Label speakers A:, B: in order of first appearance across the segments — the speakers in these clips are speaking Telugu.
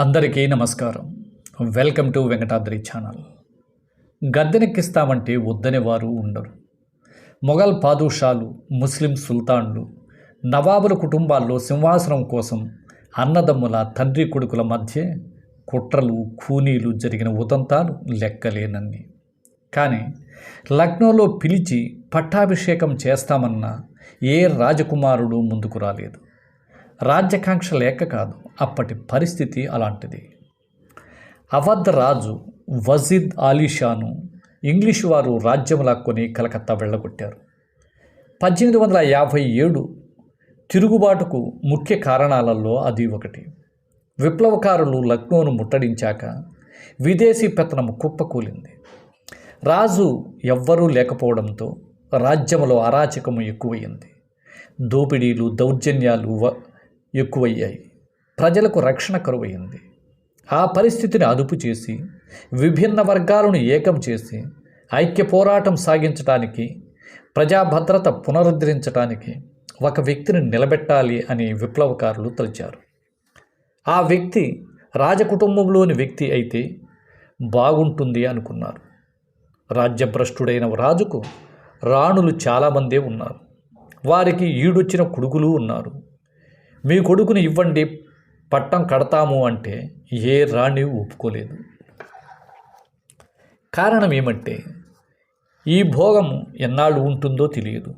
A: అందరికీ నమస్కారం. Welcome to Venkatadri channel. గద్దెనెక్కిస్తామంటే వద్దనే వారు ఉండరు. మొఘల్ పాదుషాలు ముస్లిం సుల్తాన్లు నవాబుల కుటుంబాల్లో సింహాసనం కోసం అన్నదమ్ముల తండ్రి కొడుకుల మధ్య కుట్రలు ఖూనీలు జరిగిన ఉదంతాలు లెక్కలేనన్ని. కానీ లక్నోలో పిలిచి పట్టాభిషేకం చేస్తామన్న ఏ రాజకుమారుడు ముందుకు రాలేదు. రాజ్యాకాంక్ష లేక కాదు. అప్పటి పరిస్థితి అలాంటిది. అవధ్ రాజు వజీద్ ఆలీషాను ఇంగ్లీషు వారు రాజ్యం లాక్కొని కలకత్తా వెళ్ళగొట్టారు. పద్దెనిమిది వందల యాభై ఏడు తిరుగుబాటుకు ముఖ్య కారణాలలో అది ఒకటి. విప్లవకారులు లక్నోను ముట్టడించాక విదేశీ పెత్తనం కుప్పకూలింది. రాజు ఎవ్వరూ లేకపోవడంతో రాజ్యంలో అరాచకము ఎక్కువయింది దోపిడీలు దౌర్జన్యాలు వ- ఎక్కువయ్యాయి. ప్రజలకు రక్షణ కరువైంది. ఆ పరిస్థితిని అదుపు చేసి విభిన్న వర్గాలను ఏకం చేసి ఐక్య పోరాటం సాగించడానికి ప్రజాభద్రత పునరుద్ధరించడానికి ఒక వ్యక్తిని నిలబెట్టాలి అని విప్లవకారులు తలిచారు. ఆ వ్యక్తి రాజకుటుంబంలోని వ్యక్తి అయితే బాగుంటుంది అనుకున్నారు. రాజ్యభ్రష్టుడైన రాజుకు రాణులు చాలామందే ఉన్నారు. వారికి ఈడొచ్చిన కొడుకులు ఉన్నారు. మీ కొడుకుని ఇవ్వండి పట్టం కడతాము అంటే ఏ రాణి ఒప్పుకోలేదు. కారణం ఏమంటే ఈ భోగం ఎన్నాళ్ళు ఉంటుందో తెలియదు.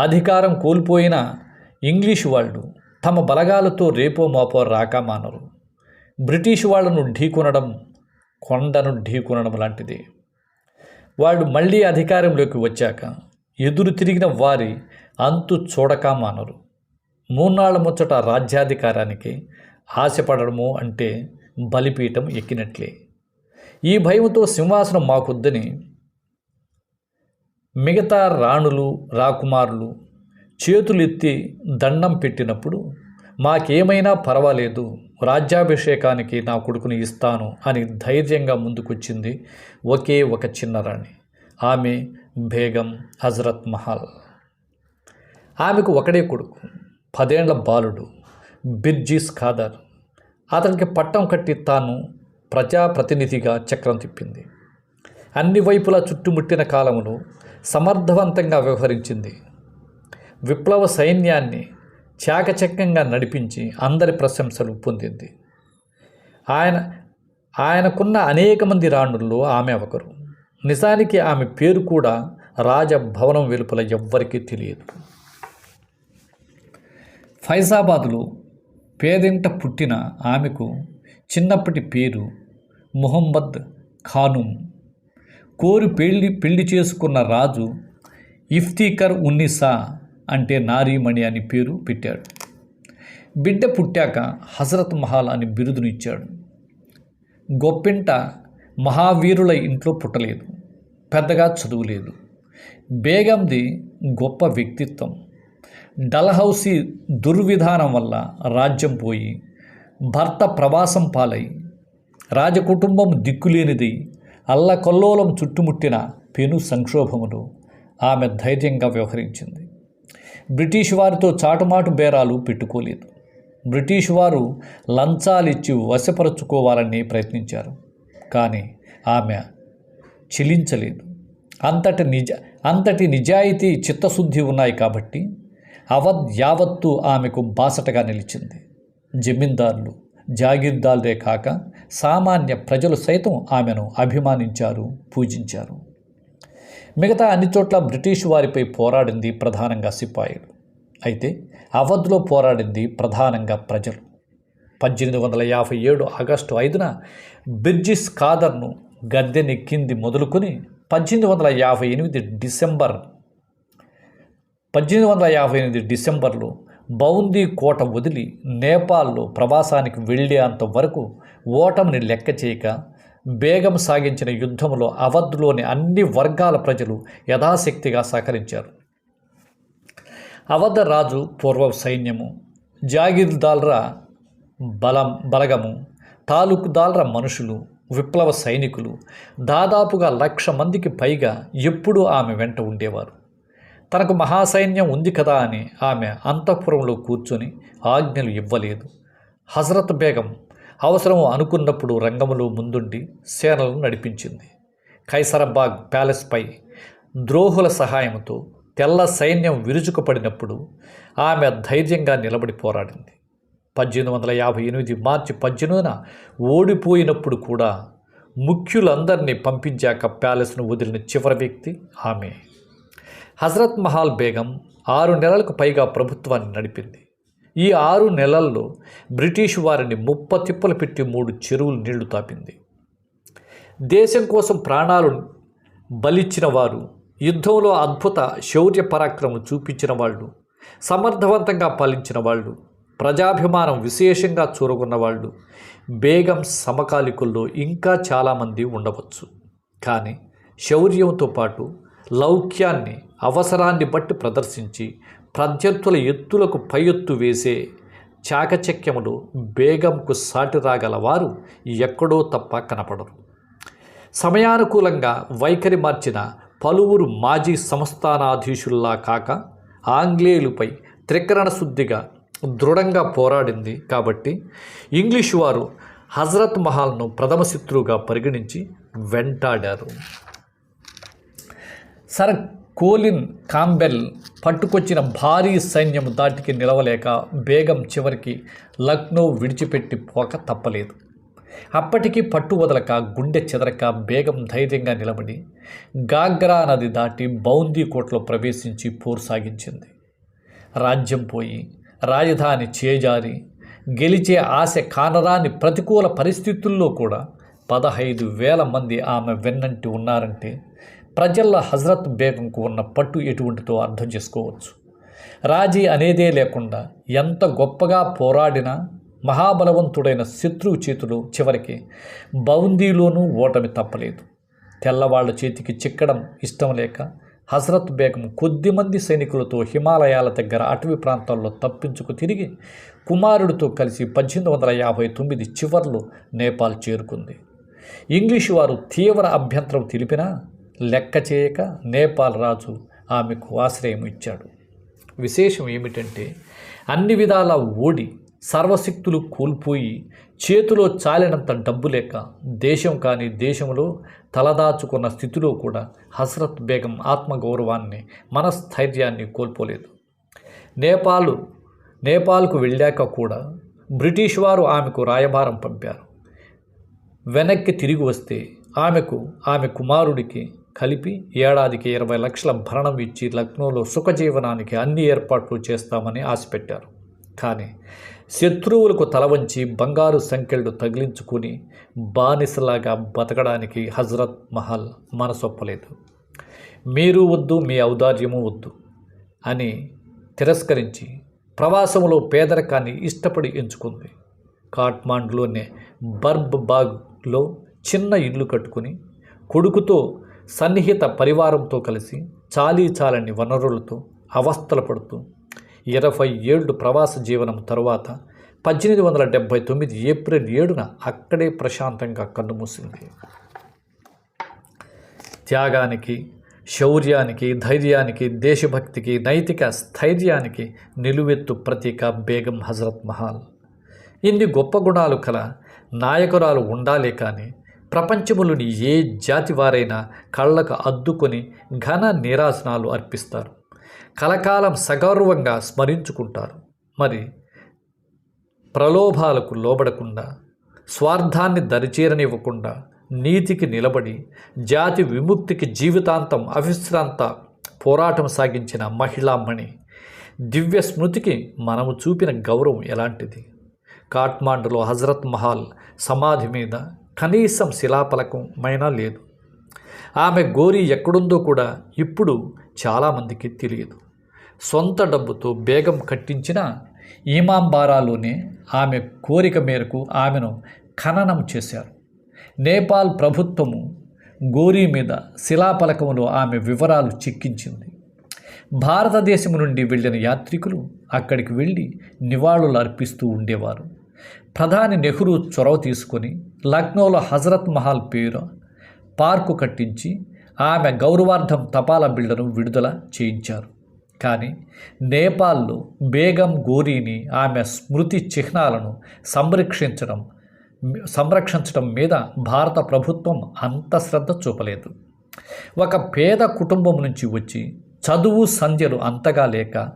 A: అధికారం కోల్పోయిన ఇంగ్లీషు వాళ్ళు తమ బలగాలతో రేపో మాపో రాక మానరు. బ్రిటిష్ వాళ్ళను ఢీకొనడం కొండను ఢీకొనడం లాంటిది. వాళ్ళు మళ్ళీ అధికారంలోకి వచ్చాక ఎదురు తిరిగిన వారి అంతు చూడక మానరు. మూన్నాళ్ళ ముచ్చట రాజ్యాధికారానికి ఆశపడము అంటే బలిపీఠం ఎక్కినట్లే. ఈ భయంతో సింహాసనం మాకొద్దని మిగతా రాణులు రాకుమారులు చేతులెత్తి దండం పెట్టినప్పుడు మాకేమైనా పర్వాలేదు రాజ్యాభిషేకానికి నా కొడుకుని ఇస్తాను అని ధైర్యంగా ముందుకొచ్చింది ఒకే ఒక చిన్నరాణి ఆమె బేగం హజరత్ మహల్. ఆమెకు ఒకడే కొడుకు పదేండ్ల బాలుడు. బిర్జీస్ ఖాదర్. అతనికి పట్టం కట్టి తాను ప్రజాప్రతినిధిగా చక్రం తిప్పింది. అన్ని వైపులా చుట్టుముట్టిన కాలంలో సమర్థవంతంగా వ్యవహరించింది. విప్లవ సైన్యాన్ని చాకచక్యంగా నడిపించి అందరి ప్రశంసలు పొందింది. ఆయన ఆయనకున్న అనేక మంది రాణుల్లో ఆమె ఒకరు. నిజానికి ఆమె పేరు కూడా రాజభవనం వెలుపల ఎవ్వరికీ తెలియదు. ఫైజాబాదులో పేదింట పుట్టిన ఆమెకు చిన్నప్పటి పేరు ముహమ్మద్ ఖానుం. కోరి పెళ్ళి పెళ్ళి చేసుకున్న రాజు ఇఫ్తీకర్ ఉన్నిసా అంటే నారీమణి అని పేరు పెట్టాడు. బిడ్డ పుట్టాక హజరత్ మహల్ అని బిరుదును ఇచ్చాడు. గొప్పింట మహావీరుల ఇంట్లో పుట్టలేదు. పెద్దగా చదువులేదు. బేగంది గొప్ప వ్యక్తిత్వం. డల్హౌసీ దుర్విధానం వల్ల రాజ్యం పోయి భర్త ప్రవాసం పాలై రాజకుటుంబం దిక్కులేనిది అల్లకల్లోలం చుట్టుముట్టిన పెను సంక్షోభములు ఆమె ధైర్యంగా వ్యవహరించింది. బ్రిటిష్ వారితో చాటుమాటు బేరాలు పెట్టుకోలేదు. బ్రిటిష్ వారు లంచాలిచ్చి వశపరుచుకోవాలని ప్రయత్నించారు. కానీ ఆమె చెలించలేదు అంతటి నిజ అంతటి నిజాయితీ చిత్తశుద్ధి ఉన్నాయి కాబట్టి అవధ్ యావత్తు ఆమెకు బాసటగా నిలిచింది. జమీందారులు జాగీర్దారులే కాక సామాన్య ప్రజలు సైతం ఆమెను అభిమానించారు పూజించారు. మిగతా అన్ని చోట్ల బ్రిటిష్ వారిపై పోరాడింది ప్రధానంగా సిపాయిలు. అయితే అవధ్లో పోరాడింది ప్రధానంగా ప్రజలు. పద్దెనిమిది వందల యాభై ఏడు ఆగస్టు ఐదున బిర్జిస్ ఖాదర్ను గద్దెనెక్కింది మొదలుకొని పద్దెనిమిది వందల యాభై ఎనిమిది డిసెంబర్ పద్దెనిమిది వందల యాభై ఎనిమిది డిసెంబర్లో బౌందీ కోట వదిలి నేపాల్లో ప్రవాసానికి వెళ్ళేంత వరకు ఓటమిని లెక్క చేయక బేగం సాగించిన యుద్ధంలో అవధ్లోని అన్ని వర్గాల ప్రజలు యథాశక్తిగా సహకరించారు. అవధ రాజు పూర్వ సైన్యము జాగీర్దాల్రా బలం బలగము తాలూకుదాల్రా మనుషులు విప్లవ సైనికులు దాదాపుగా లక్ష మందికి పైగా ఎప్పుడూ ఆమె వెంట ఉండేవారు. తనకు మహాసైన్యం ఉంది కదా అని ఆమె అంతఃపురంలో కూర్చొని ఆజ్ఞలు ఇవ్వలేదు. హజరత్ బేగం అవసరం అనుకున్నప్పుడు రంగములో ముందుండి సేనలను నడిపించింది. కైసరబాగ్ ప్యాలెస్పై ద్రోహుల సహాయంతో తెల్ల సైన్యం విరుచుకుపడినప్పుడు ఆమె ధైర్యంగా నిలబడి పోరాడింది. పద్దెనిమిది వందల యాభై ఎనిమిది మార్చి పద్దెనిమిదిన ఓడిపోయినప్పుడు కూడా ముఖ్యులందరినీ పంపించాక ప్యాలెస్ను వదిలిన చివరి వ్యక్తి ఆమె. హజరత్ మహాల్ బేగం ఆరు నెలలకు పైగా ప్రభుత్వాన్ని నడిపింది. ఈ ఆరు నెలల్లో బ్రిటిష్ వారిని ముప్ప తిప్పలు పెట్టి మూడు చెరువులు నీళ్ళు తాపింది. దేశం కోసం ప్రాణాలు బలిచ్చిన వారు యుద్ధంలో అద్భుత శౌర్య పరాక్రమం చూపించిన వాళ్ళు సమర్థవంతంగా పాలించిన వాళ్ళు ప్రజాభిమానం విశేషంగా చూరగొన్న వాళ్ళు బేగం సమకాలికుల్లో ఇంకా చాలామంది ఉండవచ్చు. కానీ శౌర్యంతో పాటు లౌక్యాన్ని అవసరాన్ని బట్టి ప్రదర్శించి ప్రత్యర్థుల ఎత్తులకు పై ఎత్తు వేసే చాకచక్యములు బేగంకు సాటి రాగలవారు ఎక్కడో తప్ప కనపడరు. సమయానుకూలంగా వైఖరి మార్చిన పలువురు మాజీ సంస్థానాధీశుల్లా కాక ఆంగ్లేయులపై త్రికరణ శుద్ధిగా దృఢంగా పోరాడింది కాబట్టి ఇంగ్లీషు వారు హజరత్ మహల్ను ప్రథమ శత్రువుగా పరిగణించి వెంటాడారు. సర్ కోలిన్ కాంబెల్ పట్టుకొచ్చిన భారీ సైన్యం దాటికి నిలవలేక బేగం చివరికి లక్నో విడిచిపెట్టి పోక తప్పలేదు. అప్పటికి పట్టు వదలక గుండె చెదరక బేగం ధైర్యంగా నిలబడి గాగ్రా నది దాటి బౌందీ కోటలో ప్రవేశించి పోరు సాగించింది రాజ్యం పోయి రాజధాని చేజారి గెలిచే ఆశ కానరాని ప్రతికూల పరిస్థితుల్లో కూడా పదహైదు వేల మంది ఆమె వెన్నంటి ఉన్నారంటే ప్రజల్లో హజరత్ బేగంకు ఉన్న పట్టు ఎటువంటితో అర్థం చేసుకోవచ్చు. రాజీ అనేదే లేకుండా ఎంత గొప్పగా పోరాడినా మహాబలవంతుడైన శత్రువు చేతులు చివరికి బౌందీలోనూ ఓటమి తప్పలేదు. తెల్లవాళ్ళ చేతికి చిక్కడం ఇష్టం లేక హజరత్ బేగం కొద్దిమంది సైనికులతో హిమాలయాల దగ్గర అటవీ ప్రాంతాల్లో తప్పించుకు తిరిగి కుమారుడితో కలిసి పద్దెనిమిది వందల యాభై తొమ్మిది చివర్లో నేపాల్ చేరుకుంది. ఇంగ్లీషు వారు తీవ్ర అభ్యంతరం తెలిపినా లెక్క చేయక నేపాల్ రాజు ఆమెకు ఆశ్రయం ఇచ్చాడు విశేషం ఏమిటంటే అన్ని విధాల ఓడి సర్వశక్తులు కోల్పోయి చేతిలో చాలినంత డబ్బు లేక దేశం కాని దేశంలో తలదాచుకున్న స్థితిలో కూడా హస్రత్ బేగం ఆత్మగౌరవాన్ని మనస్థైర్యాన్ని కోల్పోలేదు. నేపాలు నేపాల్కు వెళ్ళాక కూడా బ్రిటిష్ వారు ఆమెకు రాయబారం పంపారు. వెనక్కి తిరిగి వస్తే ఆమెకు ఆమె కుమారుడికి కలిపి ఏడాదికి ఇరవై లక్షల భరణం ఇచ్చి లక్నోలో సుఖజీవనానికి అన్ని ఏర్పాట్లు చేస్తామని ఆశపెట్టారు. కానీ శత్రువులకు తలవంచి బంగారు సంఖ్యలు తగిలించుకుని బానిసలాగా బతకడానికి హజరత్ మహల్ మనసొప్పలేదు. మీరు వద్దు మీ ఔదార్యము వద్దు అని తిరస్కరించి ప్రవాసంలో పేదరికాన్ని ఇష్టపడి ఎంచుకుంది. కాట్మాండ్లోనే బర్బ్ బాగ్లో చిన్న ఇల్లు కట్టుకుని కొడుకుతో సన్నిహిత పరివారంతో కలిసి చాలీ చాలని వనరులతో అవస్థలు పడుతూ ఇరవై ఏళ్ళు ప్రవాస జీవనం తరువాత పద్దెనిమిది వందల డెబ్భై తొమ్మిది ఏప్రిల్ ఏడున అక్కడే ప్రశాంతంగా కన్నుమూసింది త్యాగానికి శౌర్యానికి ధైర్యానికి దేశభక్తికి నైతిక స్థైర్యానికి నిలువెత్తు ప్రతీక బేగం హజరత్ మహాల్. ఇన్ని గొప్ప గుణాలు కల నాయకురాలు ఉండాలే కానీ ప్రపంచములోని ఏ జాతి వారైనా కళ్ళకు అద్దుకొని ఘన నిరాశనాలు అర్పిస్తారు. కలకాలం సగౌరవంగా స్మరించుకుంటారు. మరి ప్రలోభాలకు లోబడకుండా స్వార్థాన్ని దరిచేరనివ్వకుండా నీతికి నిలబడి జాతి విముక్తికి జీవితాంతం అవిశ్రాంత పోరాటం సాగించిన మహిళామణి దివ్య స్మృతికి మనము చూపిన గౌరవం ఎలాంటిది? కాట్మాండులో హజరత్ మహల్ సమాధి మీద కనీసం శిలాపలకం మైనా లేదు. ఆమె గోరి ఎక్కడుందో కూడా ఇప్పుడు చాలామందికి తెలియదు. సొంత డబ్బుతో బేగం కట్టించిన ఈమాంబారాలోనే ఆమె కోరిక మేరకు ఆమెను ఖననం చేశారు. నేపాల్ ప్రభుత్వము గోరీ మీద శిలాపలకంలో ఆమె వివరాలు చిక్కించింది. భారతదేశం నుండి వెళ్ళిన యాత్రికులు అక్కడికి వెళ్ళి నివాళులు అర్పిస్తూ ఉండేవారు. ప్రధాని నెహ్రూ చొరవ తీసుకొని లక్నోలో హజరత్ మహల్ పేరు పార్కు కట్టించి ఆమె గౌరవార్థం తపాలా బిళ్ళను విడుదల చేయించారు. కానీ నేపాల్లో బేగం గోరీని ఆమె స్మృతి చిహ్నాలను సంరక్షించడం సంరక్షించడం మీద భారత ప్రభుత్వం అంత శ్రద్ధ చూపలేదు. ఒక పేద కుటుంబం నుంచి వచ్చి చదువు సంధ్యలు అంతగా లేక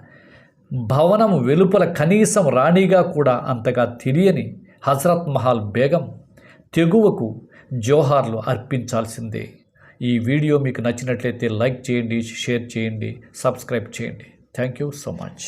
A: భవనం వెలుపల కనీసం రాణిగా కూడా అంతగా తెలియని హజరత్ మహల్ బేగం తెగువకు జోహార్లు అర్పించాల్సిందే. ఈ వీడియో మీకు నచ్చినట్లయితే లైక్ చేయండి షేర్ చేయండి సబ్స్క్రైబ్ చేయండి. Thank you so much.